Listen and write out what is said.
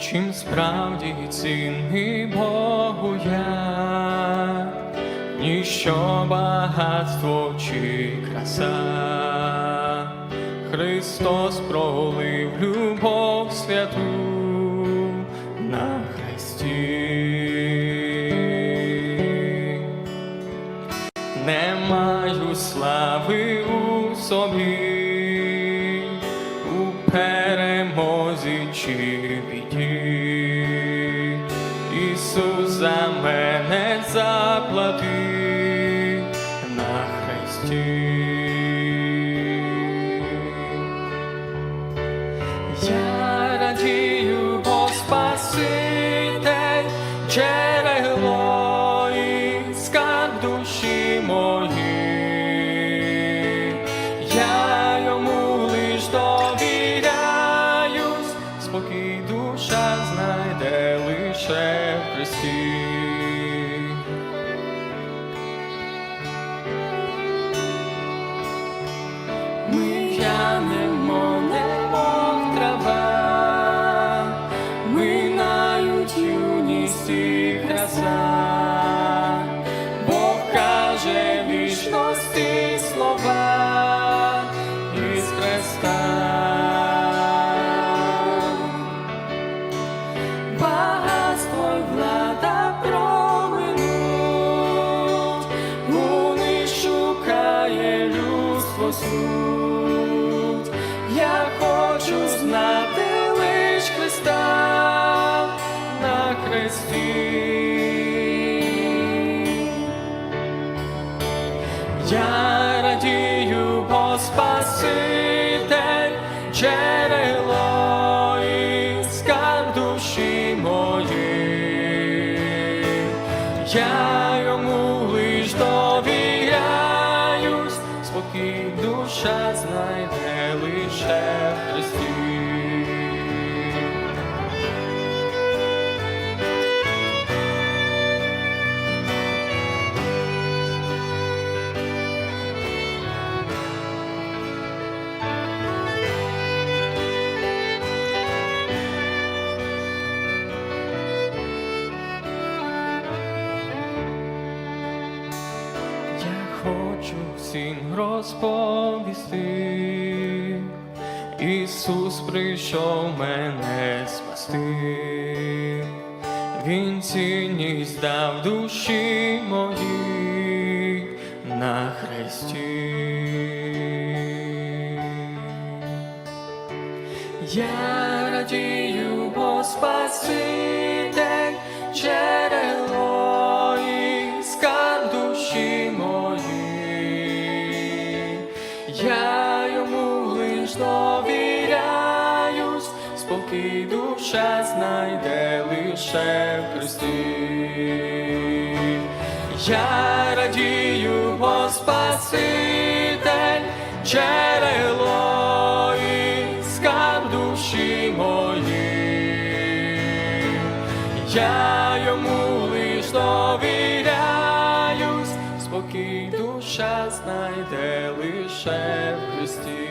Чим справді цінний Богу я, ніщо багатство чи краса, Христос пролив любов святу. Перемозі чи біді. Ісус за мене заплатив на хресті. Я радію, бо Спаситель, джерело і скарб душі мої. Довіряюсь, Багатство й влада проминуть, вони шукає людство суть. Я хочу знати лиш Христа на хресті. Я радію, бо Спаситель, Я йому лиш довіряюсь, спокій душа знайде лише в Христі. Хочу всім розповісти, Ісус прийшов мене спасти, Він цінність дав душі моїй на хресті. Я радію, бо Спаситель, спокій душа знайде лише в Христі. Я радію, бо Спаситель, джерело і скарб душі мої. Я йому лиш довіряюсь, спокій душа знайде лише в Христі.